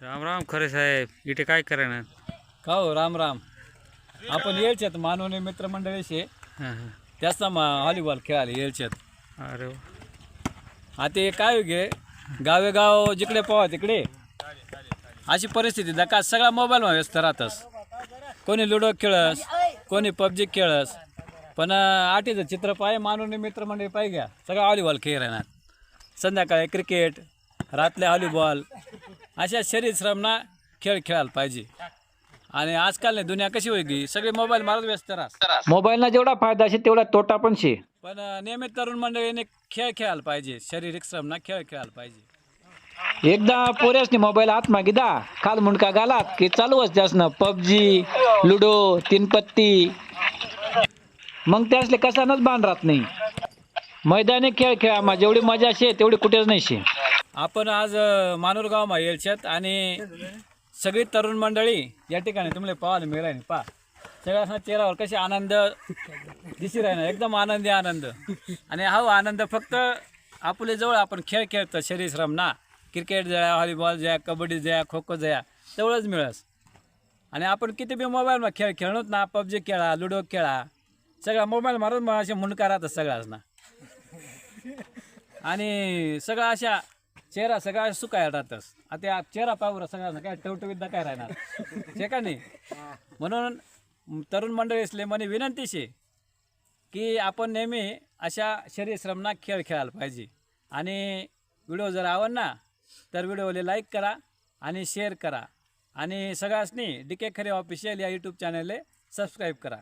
राम राम खरे साहेब. इथे काय करायना का हो राम राम. आपण येलच्यात मानवने मित्रमंडळीशी. हां हां. त्याच व्हॉलीबॉल खेळायला येलच्यात अरे वा. आता हे काय घे गावेगाव जिकडे पोहा तिकडे. अशी परिस्थिती दका सगळा मोबाईलमध्ये व्यस्त राहतस? कोणी लुडो खेळस कोणी पबजी खेळस. पण अं, आटीचं चित्र पाय मानवने मित्रमंडळी पाय घ्या. सगळं व्हॉलीबॉल खेळ राहणार. संध्याकाळी क्रिकेट रातले व्हॉलीबॉल अशा शरीर श्रमना खेळ खेळायला पाहिजे. आणि आजकाल नाही दुनिया कशी होईल सगळे मोबाईल मारत व्यस्त राहत मोबाईलना जेवढा फायदा शे तेवढा तोटा पण शे. पण नियमित तरुण मंडळीने खेळ खेळायला पाहिजे. शारीरिक श्रमना खेळ खेळायला पाहिजे. एकदा पोऱ्यासनी मोबाईल हात मागिदा खाल मुंडका घालात की चालूच त्यासनं. पबजी लुडो तीन पत्ती मग त्यासले कसानच बांध राहत नाही. मैदानी खेळ खेळा मा. जेवढी मजा शे तेवढी कुठेच नाही शे. आपण आज अ, मानूरगाव येलच्यात आणि सगळी तरुण मंडळी या ठिकाणी तुम्हाला पाहायला मिळाली पहा. सगळ्या चेहऱ्यावर कसे आनंद दिसी राहणार एकदम आनंदी आनंद. आणि हा आनंद फक्त आपले जवळ आपण खेळ खेळतो शरीर श्रम ना. क्रिकेट जया व्हॉलीबॉल जया कबड्डी जया खो खो जया तेवढंच मिळस. आणि आपण किती बी मोबाईलमध्ये खेळ खेळणोच ना पबजी खेळा लुडो खेळा सगळा मोबाईल मारून मग असे मुंडका राहतात सगळ्याच ना आणि सगळं अशा चेहरा सगळा सुकाय राहतस आता चेहरा पावर सगळ्यांना काय टवटवीत काय राहणार. शे का नाही? म्हणून तरुण मंडळी असले म्हणे विनंती शे की आपण नेहमी अशा शरीर श्रमना खेळ खेळायला पाहिजे. आणि व्हिडिओ जर आवडला तर व्हिडिओला लाईक करा आणि शेअर करा. आणि सगळ्यासनी डी के खरे ऑफिशियल या यूट्यूब चॅनलला सबस्क्राईब करा.